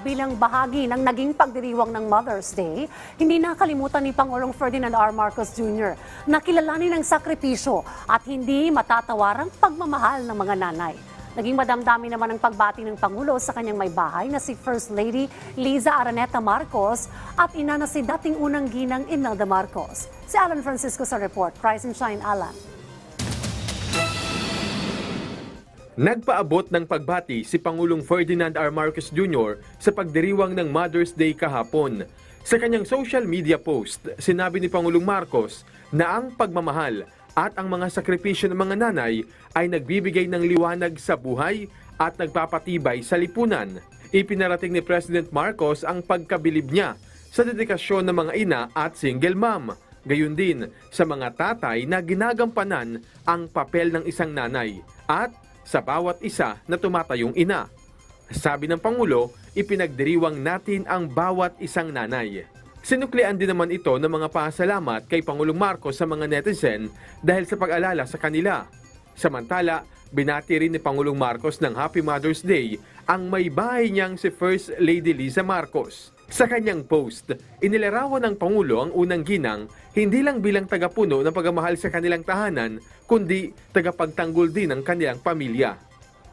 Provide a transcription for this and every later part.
Bilang bahagi ng naging pagdiriwang ng Mother's Day, hindi nakalimutan ni Pangulong Ferdinand R. Marcos Jr. na kilalanin ang sakripisyo at hindi matatawarang pagmamahal ng mga nanay. Naging madamdami naman ang pagbati ng Pangulo sa kanyang may bahay na si First Lady Liza Araneta Marcos at ina na si dating unang ginang Imelda Marcos. Si Alan Francisco sa report. Rise and shine, Alan. Nagpaabot ng pagbati si Pangulong Ferdinand R. Marcos Jr. sa pagdiriwang ng Mother's Day kahapon. Sa kanyang social media post, sinabi ni Pangulong Marcos na ang pagmamahal at ang mga sakripisyo ng mga nanay ay nagbibigay ng liwanag sa buhay at nagpapatibay sa lipunan. Ipinarating ni President Marcos ang pagkabilib niya sa dedikasyon ng mga ina at single mom. Gayun din sa mga tatay na ginagampanan ang papel ng isang nanay at sa bawat isa na tumatayong ina. Sabi ng Pangulo, ipinagdiriwang natin ang bawat isang nanay. Sinuklian din naman ito ng mga pasalamat kay Pangulong Marcos sa mga netizen dahil sa pag-alala sa kanila. Samantala, binati rin ni Pangulong Marcos ng Happy Mother's Day ang may bahay niyang si First Lady Liza Marcos. Sa kanyang post, inilarawan ng Pangulo ang unang ginang hindi lang bilang tagapuno ng pagmamahal sa kanilang tahanan, kundi tagapagtanggol din ng kanilang pamilya.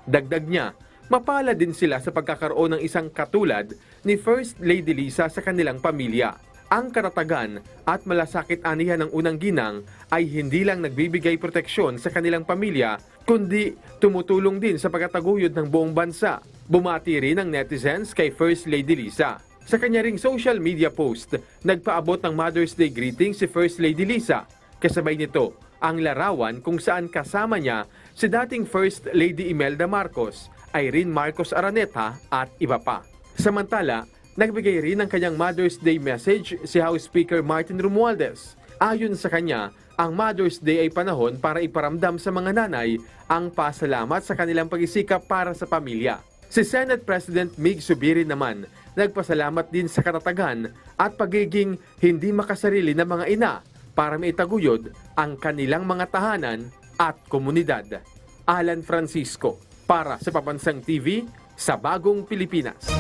Dagdag niya, mapala din sila sa pagkakaroon ng isang katulad ni First Lady Lisa sa kanilang pamilya. Ang karatagan at malasakit anihan ng unang ginang ay hindi lang nagbibigay proteksyon sa kanilang pamilya, kundi tumutulong din sa pagkataguyod ng buong bansa. Bumati rin ang netizens kay First Lady Lisa. Sa kanya ring social media post, nagpaabot ng Mother's Day greeting si First Lady Lisa. Kasabay nito, ang larawan kung saan kasama niya si dating First Lady Imelda Marcos, Irene Marcos Araneta at iba pa. Samantala, nagbigay rin ng kanyang Mother's Day message si House Speaker Martin Romualdez. Ayon sa kanya, ang Mother's Day ay panahon para iparamdam sa mga nanay ang pasalamat sa kanilang pag-isikap para sa pamilya. Si Senate President Mig Subiri naman nagpasalamat din sa katatagan at pagiging hindi makasarili ng mga ina para maitaguyod ang kanilang mga tahanan at komunidad. Alan Francisco para sa Pabansang TV sa Bagong Pilipinas.